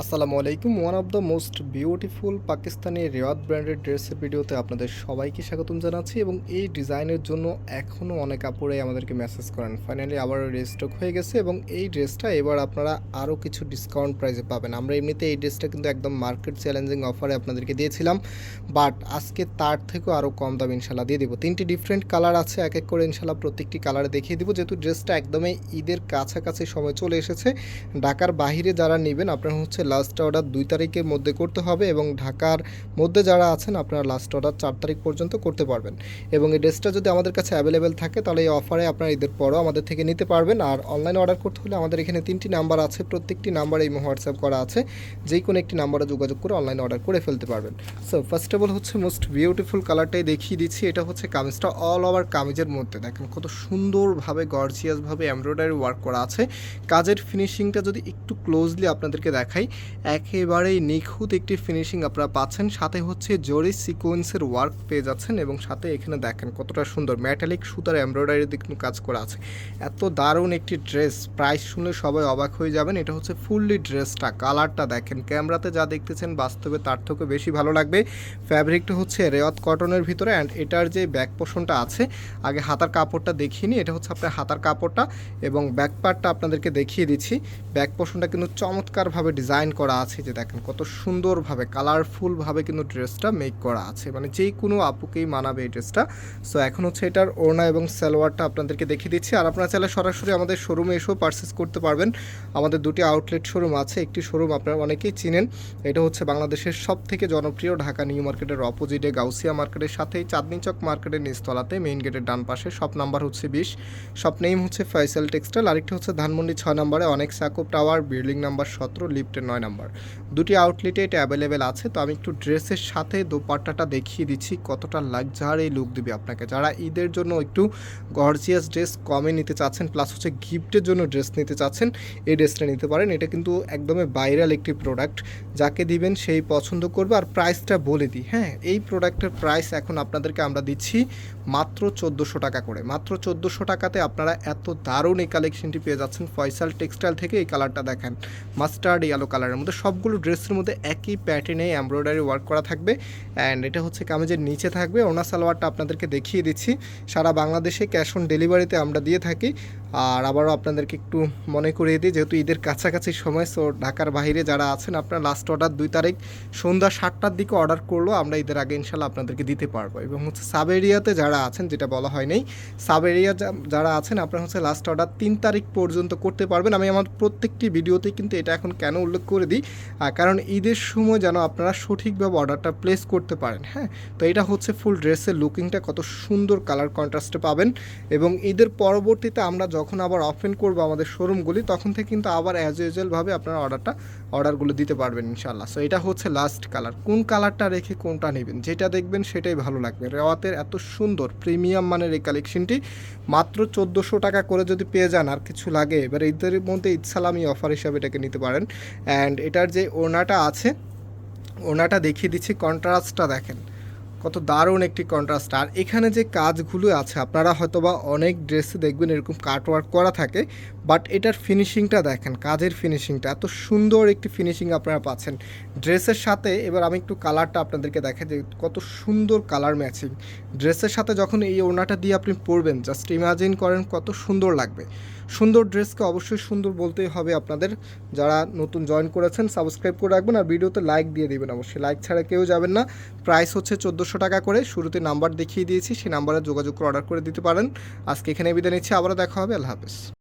আসসালামু আলাইকুম। One of the most beautiful Pakistani Riwayat ব্র্যান্ডের ড্রেসের ভিডিওতে আপনাদের সবাইকে স্বাগতম জানাচ্ছি এবং এই ডিজাইনের জন্য এখনও অনেক কাপড়ে আমাদেরকে মেসেজ করেন। ফাইনালি আবার রেস্টক হয়ে গেছে এবং এই ড্রেসটা এবার আপনারা আরও কিছু ডিসকাউন্ট প্রাইসে পাবেন। আমরা এমনিতে এই ড্রেসটা কিন্তু একদম মার্কেট চ্যালেঞ্জিং অফারে আপনাদেরকে দিয়েছিলাম বাট আজকে তার থেকেও আরও কম দাম ইনশাল্লাহ দিয়ে দিব। তিনটি ডিফারেন্ট কালার আছে, এক এক করে ইনশাল্লাহ প্রত্যেকটি কালারে দেখিয়ে দিব। যেহেতু ড্রেসটা একদমই ঈদের কাছাকাছি সময় চলে এসেছে, ঢাকার বাহিরে যারা নেবেন আপনারা হচ্ছে লাস্ট অর্ডার দুই তারিখের মধ্যে করতে হবে এবং ঢাকার মধ্যে যারা আছেন আপনারা লাস্ট অর্ডার চার তারিখ পর্যন্ত করতে পারবেন। এবং এই ড্রেসটা যদি আমাদের কাছে অ্যাভেলেবেল থাকে তাহলে এই অফারে আপনারা ঈদের পরও আমাদের থেকে নিতে পারবেন। আর অনলাইনে অর্ডার করতে হলে আমাদের এখানে তিনটি নাম্বার আছে, প্রত্যেকটি নাম্বারে এই হোয়াটসঅ্যাপ করা আছে। যে কোনো একটি নাম্বারে যোগাযোগ করে অনলাইনে অর্ডার করে ফেলতে পারবেন। সো ফার্স্ট অফ অল হচ্ছে মোস্ট বিউটিফুল কালারটাই দেখিয়ে দিচ্ছি। এটা হচ্ছে কামিজটা অল ওভার কামিজের মধ্যে। দেখেন কত সুন্দরভাবে গর্জিয়াসভাবে এমব্রয়ডারি ওয়ার্ক করা আছে। কাজের ফিনিশিংটা যদি একটু ক্লোজলি আপনাদেরকে দেখাই একেবারেই নিখুঁত একটি ফিনিশিং আপনারা পাচ্ছেন। সাথে হচ্ছে জরি সিকোয়েন্সের ওয়ার্ক পেয়ে যাচ্ছেন এবং সাথে এখানে দেখেন কতটা সুন্দর মেটালিক সুতার এমব্রয়ডারি কিন্তু কাজ করা আছে। এত দারুণ একটি ড্রেস প্রাইস শুনলে সবাই অবাক হয়ে যাবেন। এটা হচ্ছে ফুললি ড্রেসটা কালারটা দেখেন। ক্যামেরাতে যা দেখতেছেন বাস্তবে তার থেকে বেশি ভালো লাগবে। ফ্যাব্রিকটা হচ্ছে রেওয়াত কটনের ভিতরে অ্যান্ড এটার যে ব্যাক পোষণটা আছে, আগে হাতার কাপড়টা দেখিয়ে নিই। এটা হচ্ছে আপনার হাতার কাপড়টা এবং ব্যাক পার্টটা আপনাদেরকে দেখিয়ে দিচ্ছি। ব্যাক পোষণটা কিন্তু চমৎকারভাবে ডিজাইন করা আছে যে দেখেন কত সুন্দরভাবে, কালারফুলভাবে কিন্তু ড্রেসটা মেক করা আছে। মানে যে কোনো আপুকেই মানাবে এই ড্রেসটা। সো এখন হচ্ছে এটার ওড়না এবং সালোয়ারটা আপনাদেরকে দেখিয়ে দিচ্ছি। আর আপনারা চাইলে সরাসরি আমাদের শোরুমে এসেও পারচেস করতে পারবেন। আমাদের দুটি আউটলেট শোরুম আছে, একটি শোরুম আপনারা অনেকেই চিনেন। এটা হচ্ছে বাংলাদেশের সব থেকে জনপ্রিয় ঢাকা নিউ মার্কেটের অপোজিটে গাউসিয়া মার্কেটের সাথেই চাঁদনি চক মার্কেটের নিচতলাতে মেইন গেটের ডান পাশে শপ নাম্বার হচ্ছে বিশ। শপ নেম হচ্ছে ফয়সাল টেক্সটাইল আরেকটি হচ্ছে ধানমন্ডি ছয় নম্বরে অনেক সাকুব টাওয়ার বিল্ডিং নাম্বার সতেরো লিফটের নয় নাম্বার। দুটি আউটলেটে এটা অ্যাভেলেবেল আছে, তো আমি একটু ড্রেসের সাথে দোপাট্টাটা দেখিয়ে দিচ্ছি কতটা লাক্সারি লুক দিবে আপনাকে। যারা ঈদের জন্য একটু গর্জিয়াস ড্রেস কমে নিতে চাচ্ছেন প্লাস হচ্ছে গিফটের জন্য ড্রেস নিতে চাচ্ছেন, এই ড্রেসটা নিতে পারেন। এটা কিন্তু একদমই ভাইরাল একটি প্রোডাক্ট যাকে দিবেন সেই পছন্দ করবে। আর প্রাইসটা বলে দিই হ্যাঁ এই প্রোডাক্টের প্রাইস এখন আপনাদেরকে আমরা দিচ্ছি মাত্র চোদ্দোশো টাকা করে। মাত্র চোদ্দোশো টাকাতে আপনারা এত দারুণ এই কালেকশনটি পেয়ে যাচ্ছেন। ফয়সাল টেক্সটাইল থেকে এই কালারটা দেখেন। মাস্টার্ড ইয়েলো কালারের মধ্যে। সবগুলো ড্রেসের মধ্যে একই প্যাটার্নে এমব্রয়ডারি ওয়ার্ক করা থাকবে। অ্যান্ড এটা হচ্ছে কামেজের নিচে থাকবে। ওনা সালোয়ারটা আপনাদেরকে দেখিয়ে দিচ্ছি। সারা বাংলাদেশে ক্যাশ অন ডেলিভারিতে আমরা দিয়ে থাকি। আর আবারও আপনাদেরকে একটু মনে করিয়ে দিই, যেহেতু ঈদের কাছাকাছি সময় সো ঢাকার বাইরে যারা আছেন, আপনার লাস্ট অর্ডার দুই তারিখ সন্ধ্যা সাতটার দিকে অর্ডার করলেও আমরা ঈদের আগে ইনশাল্লাহ আপনাদেরকে দিতে পারব। এবং হচ্ছে সাব এরিয়াতে যারা আছেন, যেটা বলা হয় নাই সাব এরিয়া যারা আছেন, আপনারা হচ্ছে লাস্ট অর্ডার তিন তারিখ পর্যন্ত করতে পারবেন। আমি আমার প্রত্যেকটি ভিডিওতে কিন্তু এটা এখন কেন উল্লেখ করে দিই কারণ ঈদের সময় যেন আপনারা সঠিকভাবে অর্ডারটা প্লেস করতে পারেন হ্যাঁ? তো এটা হচ্ছে ফুল ড্রেসের লুকিংটা কত সুন্দর কালার কন্ট্রাস্টে পাবেন। এবং ঈদের পরবর্তীতে আমরা আবার ওপেন করব আমাদের শোরুমগুলি তখন থেকে কিন্তু আবার অ্যাজ ইউজুয়ালভাবে আপনারা অর্ডারটা অর্ডারগুলো দিতে পারবেন ইনশাল্লাহ সো এটা হচ্ছে লাস্ট কালার কোন কালারটা রেখে কোনটা নেবেন? যেটা দেখবেন সেটাই ভালো লাগবে। রেওয়াতের এত সুন্দর প্রিমিয়াম মানের এই কালেকশনটি মাত্র চোদ্দোশো টাকা করে যদি পেয়ে যান আর কিছু লাগে, এবার ঈদের মধ্যে সালামি অফার হিসাবে এটাকে নিতে পারেন। অ্যান্ড এটার যে ওনাটা আছে ওনাটা দেখিয়ে দিচ্ছি কন্ট্রাস্টটা দেখেন। কত দারুণ একটি কন্ট্রাস্ট আর এখানে যে কাজগুলো আছে, আপনারা হয়তোবা অনেক ড্রেসে দেখবেন এরকম কাটওয়ার্ক করা থাকে বাট এটার ফিনিশিংটা দেখেন, কাজের ফিনিশিংটা এত সুন্দর একটি ফিনিশিং আপনারা পাচ্ছেন। ড্রেসের সাথে, এবার আমি একটু কালারটা আপনাদেরকে দেখাই যে কত সুন্দর কালার ম্যাচিং ড্রেসের সাথে যখন এই ওড়নাটা দিয়ে আপনি পরবেন জাস্ট ইমাজিন করেন কত সুন্দর লাগবে। সুন্দর ড্রেসকে অবশ্যই সুন্দর বলতেই হবে আপনাদের। যারা নতুন জয়েন করেছেন সাবস্ক্রাইব করে রাখবেন, আর ভিডিওতে লাইক দিয়ে দেবেন। অবশ্যই লাইক ছাড়া কেউ যাবেন না। প্রাইস হচ্ছে চোদ্দোশো টাকা করে শুরুতে নাম্বার দেখিয়ে দিয়েছি, সেই নাম্বারে যোগাযোগ করে অর্ডার করে দিতে পারেন। আজকে এখানে বিদায় নিচ্ছি, আবারও দেখা হবে, আল্লাহ হাফেজ।